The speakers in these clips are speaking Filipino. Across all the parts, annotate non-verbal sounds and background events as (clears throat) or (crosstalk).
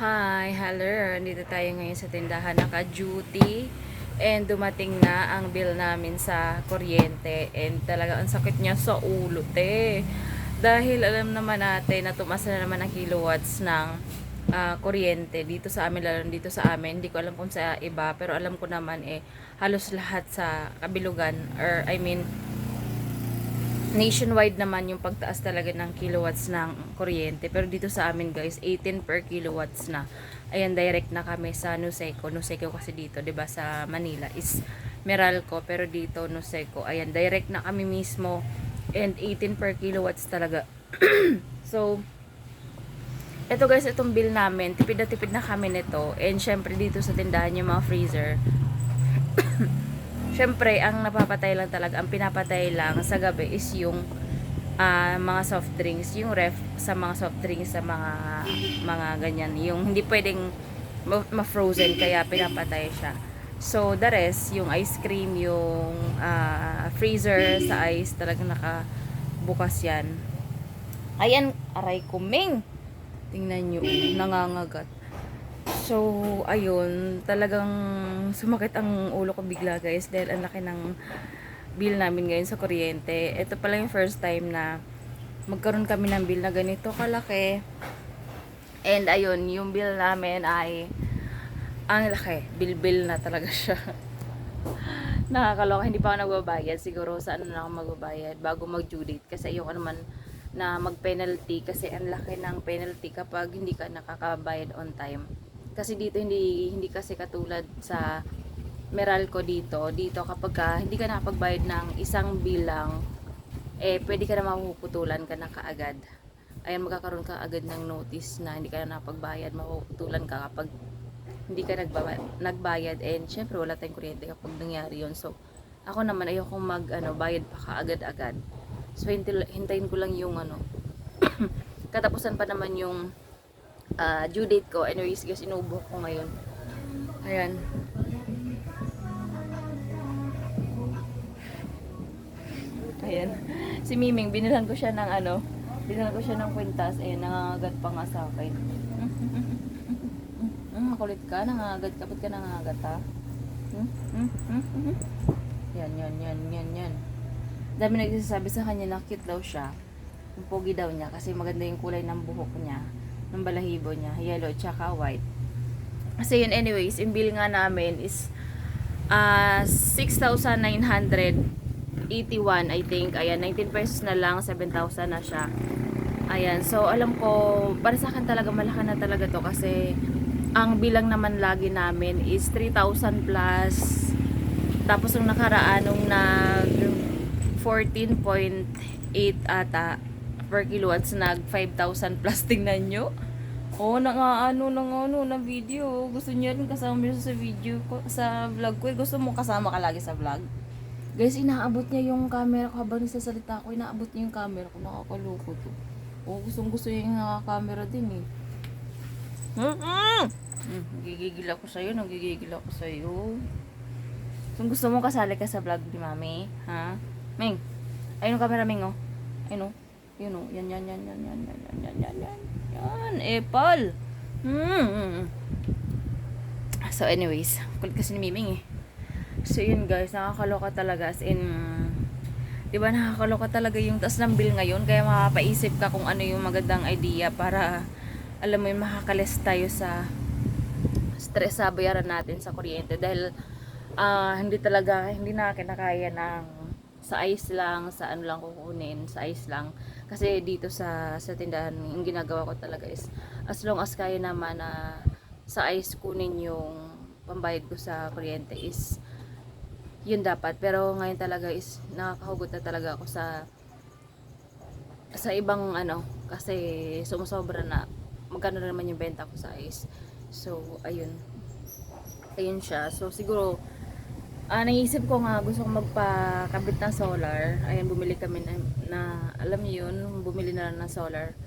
Hi, hello. Dito tayo ngayon sa tindahan naka-duty. And dumating na ang bill namin sa kuryente. And talaga ang sakit niya sa ulo, te. Dahil alam naman natin na tumaas na naman ang kilowatts ng ah, kuryente dito sa amin, lalo dito sa amin. Hindi ko alam kung sa iba, pero alam ko naman eh, halos lahat sa kabilugan, or I mean, nationwide naman yung pagtaas talaga ng kilowatts ng kuryente. Pero dito sa amin guys, 18 per kilowatts na. Ayan, direct na kami sa Nuseco. Nuseco kasi dito, 'di ba sa Manila is Meralco. Pero dito, Nuseco. Ayan, direct na kami mismo. And 18 per kilowatts talaga. (clears throat) so, eto guys, itong bill namin, tipid na tipid na kami nito. And syempre dito sa tindahan yung mga freezer, syempre, ang napapatay lang talaga, ang pinapatay lang sa gabi is yung ah, mga soft drinks, yung ref sa mga soft drinks, sa mga mga ganyan. Yung hindi pwedeng ma- ma-frozen, kaya pinapatay siya. So, the rest, yung ice cream, yung ah, freezer sa ice, talagang nakabukas yan. Ayan, aray kuming. Tingnan nyo, nangangagat. So, ayun, talagang sumakit ang ulo ko bigla guys dahil ang laki ng bill namin ngayon sa kuryente. Ito pala yung first time na magkaroon kami ng bill na ganito kalaki. And ayun, yung bill namin ay ang laki. Bill-bill na talaga (laughs) siya. Nakakaloka, hindi pa ako nagbabayad. Siguro sa ano na ako magbabayad bago mag-due date. Kasi ayoko naman na mag-penalty kasi ang laki ng penalty kapag hindi ka nakakabayad on time. Kasi dito hindi hindi kasi katulad sa Meralco dito. Dito kapag ka, hindi ka nakapagbayad ng isang bilang eh pwede ka na mapuputulan ka na kaagad. Ayan magkakaroon ka agad ng notice na hindi ka na napagbayad, mapuputulan ka kapag hindi ka nagbayad, nagbayad and syempre wala tayong kuryente kapag nangyari yun. So, ako naman ayoko mag ano, bayad pa kaagad-agad. So, hintayin ko lang yung ano, (coughs) katapusan pa naman yung ah, due date ko. Anyways, guys, inubo ko ngayon. Ayan. Ayan. Si Miming, binilan ko siya ng ano, binilan ko siya ng kwintas. Ayan, nangangagat pa nga sa akin. Hmm, makulit ka, nangangagat ka. Ba't ka nangangagat ha? Hmm? Hmm? Hmm? Yan, yan, yan, yan, yan. Dami nagsasabi sa kanya na cute daw siya. Yung pogi daw niya kasi maganda yung kulay ng buhok niya. Ng balahibo niya. Yellow tsaka white. Kasi yun anyways, yung bill nga namin is ah 6,981 I think. Ayan, 19 pesos na lang, 7,000 na siya. Ayan, so alam ko, para sa akin talaga malaki na talaga to kasi ang bilang naman lagi namin is 3,000 plus. Tapos nung nakaraan, nung nag 14.8 ata per kilowatts, nag 5,000 plus. Tingnan nyo. Oo, oh, nang-ano, nang-ano, na video. Gusto niya rin kasama mo sa video ko, sa vlog ko. Eh, Gusto mo kasama ka lagi sa vlog. Guys, inaabot niya yung camera ko habang nagsasalita ko. Inaabot niya yung camera ko. Nakakaloko to. Oo, gustong gusto niya yung naka-camera din eh. Mm-mm! Hmm, Nagigigil ako sa'yo, nagigigil ako sa'yo. Kung gusto mo kasali ka sa vlog ni Mami, ha? Ming, ayun ang camera, Ming, oh. Ayun, oh. Yun, oh. Yan, yan, yan, yan, yan, yan, yan, yan, yan, yan. Yan, Apple. Hmm. So, anyways, kulit kasi ni Miming, eh. So, yun, guys, nakakaloka talaga. As in, di ba nakakaloka talaga yung taas ng bill ngayon. Kaya makapaisip ka kung ano yung magandang idea para, alam mo yun, makakalis tayo sa stress sa bayaran natin sa kuryente. Dahil, ah hindi talaga, hindi na kinakaya ng sa ice lang, sa ano lang kukunin, sa ice lang. Kasi dito sa sa tindahan, yung ginagawa ko talaga is as long as kaya naman na sa ice kunin yung pambayad ko sa kuryente is yun dapat. Pero ngayon talaga is nakakahugot na talaga ako sa sa ibang ano kasi sumusobra na magkano na naman yung benta ko sa ice. So, ayun. Ayun siya. So, siguro Ah, naisip ko nga gusto ko magpakabit ng solar. Ayan, bumili kami na, na alam niyo yun, bumili na lang ng solar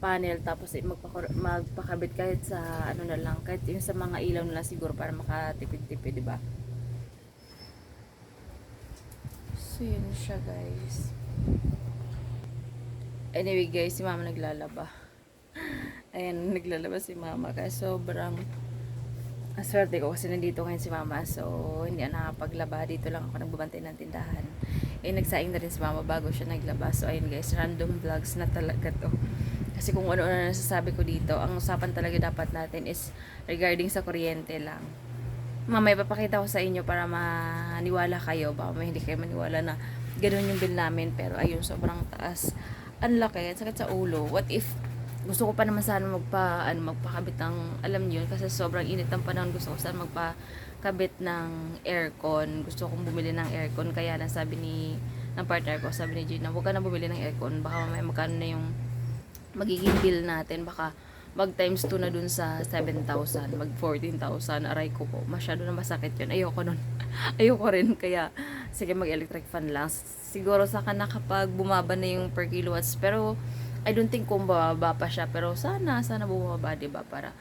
panel tapos eh, magpaka, magpakabit kahit sa ano na lang, kahit yung sa mga ilaw na lang siguro para makatipid-tipid, di ba? So, yun siya, guys. Anyway, guys, si mama naglalaba. (laughs) Ayan, naglalabas si mama. Kaya sobrang aswerte ko kasi nandito ngayon si mama. So, hindi na nakapaglaba. Dito lang ako nagbabantay ng tindahan. Eh, nagsaing na rin si mama bago siya naglaba. So, ayun guys, random vlogs na talaga to. Kasi kung ano-ano na nasasabi ko dito, ang usapan talaga dapat natin is regarding sa kuryente lang. Mamaya papakita ko sa inyo para maniwala kayo. Baka may hindi kayo maniwala na ganun yung bill namin. Pero ayun, sobrang taas. Ang laki, ang sakit sa ulo. What if gusto ko pa naman sana magpa ano magpakabit ng alam niyo kasi sobrang init ng panahon. Gusto ko sana magpakabit ng aircon. Gusto kong bumili ng aircon. Kaya lang sabi ni ng partner ko sabi ni Gina huwag ka na bumili ng aircon. Baka mamaya magkano na yung magiging bill natin. Baka mag times 2 na dun sa 7,000 mag 14,000 aray ko po masyado na masakit yun. Ayoko nun. (laughs) Ayoko rin. Kaya sige mag electric fan lang. Siguro sa na kapag bumaba na yung per kilowatts pero I don't think kung bababa pa siya pero sana sana bumaba 'di ba? Para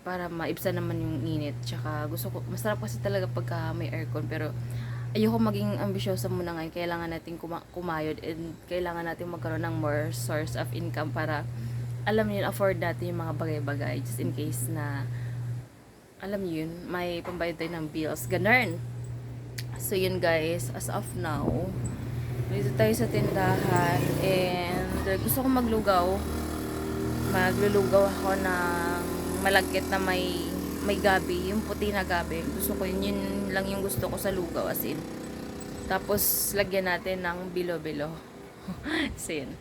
para maibsan naman yung init. Tsaka gusto ko masarap kasi talaga pagka may aircon pero ayoko maging ambisyosa muna ngayon. Kailangan natin kuma- kumayod and kailangan natin magkaroon ng more source of income para alam niyo afford natin yung mga bagay-bagay just in case na alam niyo yun may pambayad tayo ng bills. Ganun. So yun guys as of now dito tayo sa tindahan and uh, gusto ko maglugaw maglulugaw ako ng malagkit na may may gabi, yung puti na gabi. Gusto ko yun, yun lang yung gusto ko sa lugaw as in. Tapos lagyan natin ng bilo-bilo. (laughs) so yun.